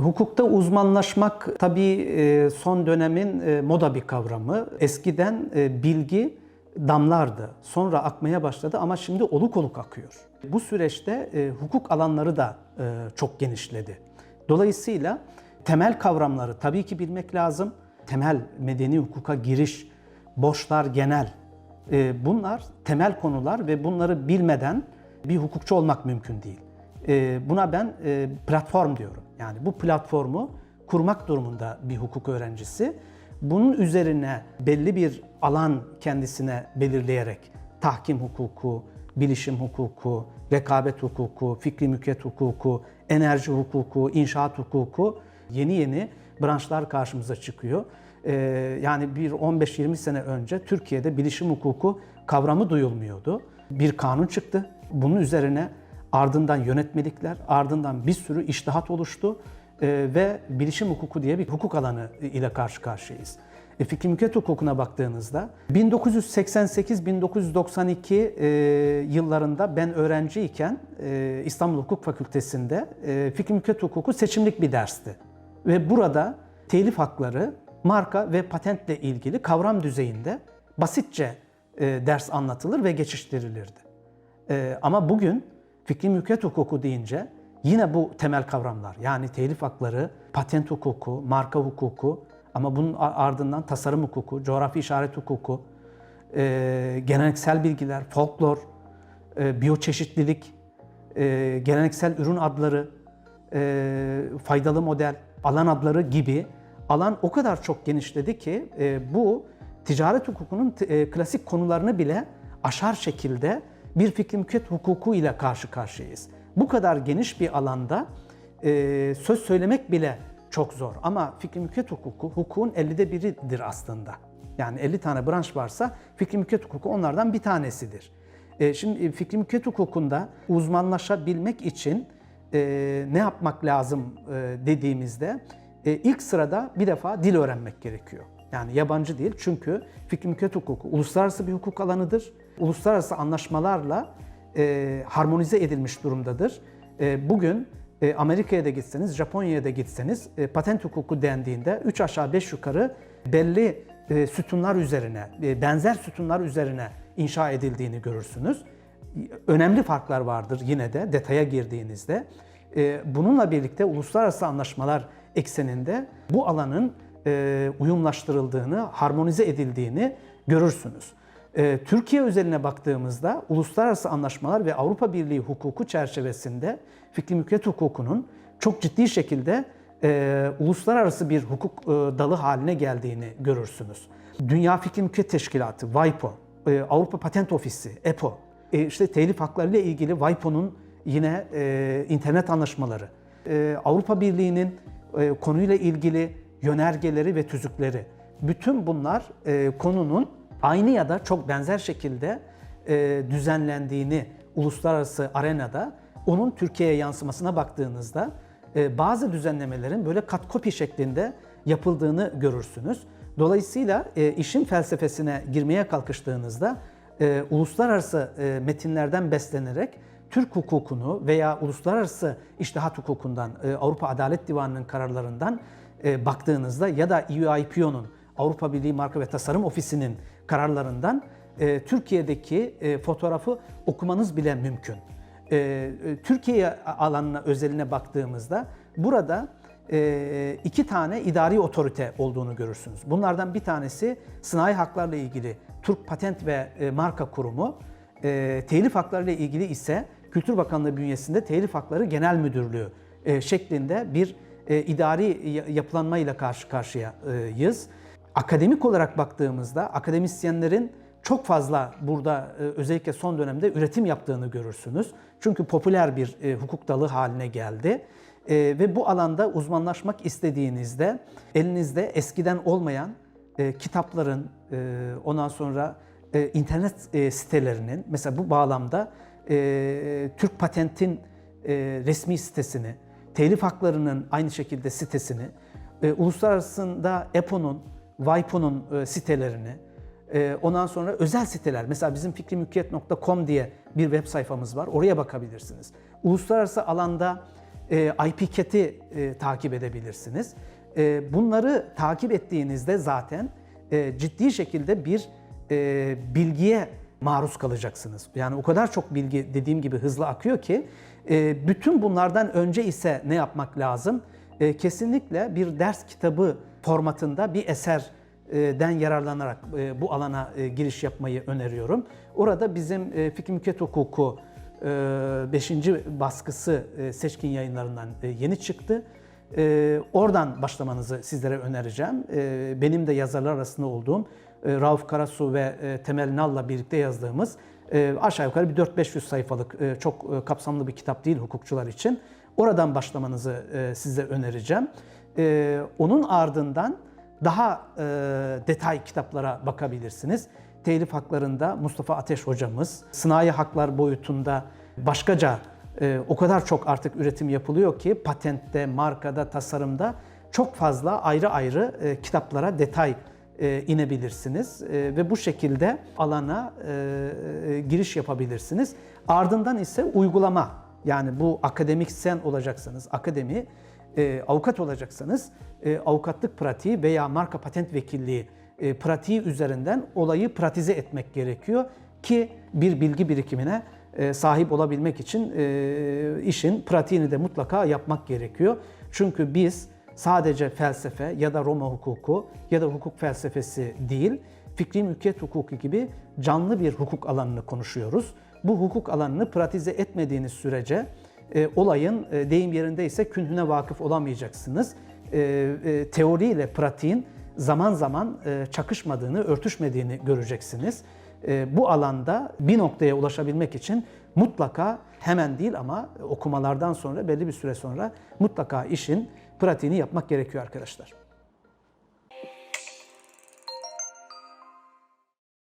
Hukukta uzmanlaşmak tabii e, son dönemin e, moda bir kavramı. Eskiden e, bilgi damlardı. Sonra akmaya başladı ama şimdi oluk oluk akıyor. Bu süreçte hukuk alanları da çok genişledi. Dolayısıyla temel kavramları tabii ki bilmek lazım. Temel medeni hukuka giriş, borçlar genel. Bunlar temel konular ve bunları bilmeden bir hukukçu olmak mümkün değil. E, buna ben e, platform diyorum. Yani bu platformu kurmak durumunda bir hukuk öğrencisi. Bunun üzerine belli bir alan kendisine belirleyerek tahkim hukuku, bilişim hukuku, rekabet hukuku, fikri mülkiyet hukuku, enerji hukuku, inşaat hukuku yeni yeni branşlar karşımıza çıkıyor. Ee, yani bir 15-20 sene önce Türkiye'de bilişim hukuku kavramı duyulmuyordu. Bir kanun çıktı. Bunun üzerine ardından yönetmelikler, ardından bir sürü iştihat oluştu Ee, ve bilişim hukuku diye bir hukuk alanı ile karşı karşıyayız. E, fikri mülkiyet hukukuna baktığınızda 1988-1992 e, yıllarında ben öğrenciyken e, İstanbul Hukuk Fakültesi'nde e, fikri mülkiyet hukuku seçimlik bir dersti. Ve burada telif hakları, marka ve patentle ilgili kavram düzeyinde basitçe e, ders anlatılır ve geçiştirilirdi. E, ama bugün fikri mülkiyet hukuku deyince yine bu temel kavramlar yani telif hakları, patent hukuku, marka hukuku ama bunun ardından tasarım hukuku, coğrafi işaret hukuku, e, geleneksel bilgiler, folklor, e, biyoçeşitlilik, e, geleneksel ürün adları, e, faydalı model, alan adları gibi alan o kadar çok genişledi ki e, bu ticaret hukukunun e, klasik konularını bile aşar şekilde bir fikri mülkiyet hukuku ile karşı karşıyayız. Bu kadar geniş bir alanda e, söz söylemek bile çok zor. Ama fikri mülkiyet hukuku hukukun 50'de biridir aslında. Yani 50 tane branş varsa fikri mülkiyet hukuku onlardan bir tanesidir. E, şimdi fikri mülkiyet hukukunda uzmanlaşabilmek için e, ne yapmak lazım e, dediğimizde e, ilk sırada bir defa dil öğrenmek gerekiyor. Yani yabancı değil çünkü fikri mülkiyet hukuku uluslararası bir hukuk alanıdır. Uluslararası anlaşmalarla e, harmonize edilmiş durumdadır. E, bugün e, Amerika'ya da gitseniz, Japonya'ya da gitseniz e, patent hukuku dendiğinde 3 aşağı 5 yukarı belli e, sütunlar üzerine, e, benzer sütunlar üzerine inşa edildiğini görürsünüz. Önemli farklar vardır yine de detaya girdiğinizde. E, bununla birlikte uluslararası anlaşmalar ekseninde bu alanın e, uyumlaştırıldığını, harmonize edildiğini görürsünüz. E, Türkiye özeline baktığımızda uluslararası anlaşmalar ve Avrupa Birliği hukuku çerçevesinde fikri mülkiyet hukukunun çok ciddi şekilde e, uluslararası bir hukuk e, dalı haline geldiğini görürsünüz. Dünya Fikri Mülkiyet Teşkilatı, WIPO, e, Avrupa Patent Ofisi, EPO, e, işte telif hakları ile ilgili WIPO'nun yine e, internet anlaşmaları, e, Avrupa Birliği'nin e, konuyla ilgili yönergeleri ve tüzükleri. Bütün bunlar e, konunun aynı ya da çok benzer şekilde e, düzenlendiğini uluslararası arenada onun Türkiye'ye yansımasına baktığınızda e, bazı düzenlemelerin böyle kat kopi şeklinde yapıldığını görürsünüz. Dolayısıyla e, işin felsefesine girmeye kalkıştığınızda e, uluslararası e, metinlerden beslenerek Türk hukukunu veya uluslararası iştihat hukukundan, e, Avrupa Adalet Divanı'nın kararlarından e, baktığınızda ya da EUIPO'nun Avrupa Birliği Marka ve Tasarım Ofisi'nin kararlarından e, Türkiye'deki e, fotoğrafı okumanız bile mümkün. E, e, Türkiye alanına özeline baktığımızda burada e, iki tane idari otorite olduğunu görürsünüz. Bunlardan bir tanesi sanayi haklarla ilgili Türk Patent ve e, Marka Kurumu, e, telif haklarıyla ilgili ise Kültür Bakanlığı bünyesinde Telif Hakları Genel Müdürlüğü e, şeklinde bir e, idari yapılanmayla karşı karşıyayız. Akademik olarak baktığımızda akademisyenlerin çok fazla burada e, özellikle son dönemde üretim yaptığını görürsünüz. Çünkü popüler bir e, hukuk dalı haline geldi. E, ve bu alanda uzmanlaşmak istediğinizde elinizde eskiden olmayan kitapların, ondan sonra internet sitelerinin, mesela bu bağlamda Türk Patent'in resmi sitesini, telif haklarının aynı şekilde sitesini, uluslararasında EPO'nun, WIPO'nun e, sitelerini, e, ondan sonra özel siteler, mesela bizim fikrimülkiyet.com diye bir web sayfamız var, oraya bakabilirsiniz. Uluslararası alanda e, IPCAT'i takip edebilirsiniz. Bunları takip ettiğinizde zaten ciddi şekilde bir bilgiye maruz kalacaksınız. Yani o kadar çok bilgi dediğim gibi hızlı akıyor ki bütün bunlardan önce ise ne yapmak lazım? Kesinlikle bir ders kitabı formatında bir eserden yararlanarak e, bu alana e, giriş yapmayı öneriyorum. Orada bizim e, fikri mülkiyet hukuku 5. baskısı e, seçkin yayınlarından e, yeni çıktı. E, Oradan başlamanızı sizlere önereceğim. E, Benim de yazarlar arasında olduğum e, Rauf Karasu ve e, Temel Nal'la birlikte yazdığımız e, aşağı yukarı bir 4-500 sayfalık e, çok e, kapsamlı bir kitap değil hukukçular için. Oradan başlamanızı e, size önereceğim. E, Onun ardından daha e, detay kitaplara bakabilirsiniz. Telif haklarında Mustafa Ateş hocamız, sınai haklar boyutunda başkaca e, o kadar çok artık üretim yapılıyor ki patentte, markada, tasarımda çok fazla ayrı ayrı e, kitaplara detay e, inebilirsiniz E, ve bu şekilde alana e, e, giriş yapabilirsiniz. Ardından ise uygulama yani bu akademik sen olacaksanız akademi e, avukat olacaksanız e, avukatlık pratiği veya marka patent vekilliği e, pratiği üzerinden olayı pratize etmek gerekiyor ki bir bilgi birikimine e, sahip olabilmek için e, işin pratiğini de mutlaka yapmak gerekiyor. Çünkü biz sadece felsefe ya da Roma hukuku ya da hukuk felsefesi değil, fikri mülkiyet hukuku gibi canlı bir hukuk alanını konuşuyoruz. Bu hukuk alanını pratize etmediğiniz sürece e, olayın e, deyim yerindeyse künhüne vakıf olamayacaksınız. E, e, teori ile pratiğin zaman zaman e, çakışmadığını, örtüşmediğini göreceksiniz. E, bu alanda bir noktaya ulaşabilmek için mutlaka hemen değil ama okumalardan sonra belli bir süre sonra mutlaka işin pratiğini yapmak gerekiyor arkadaşlar.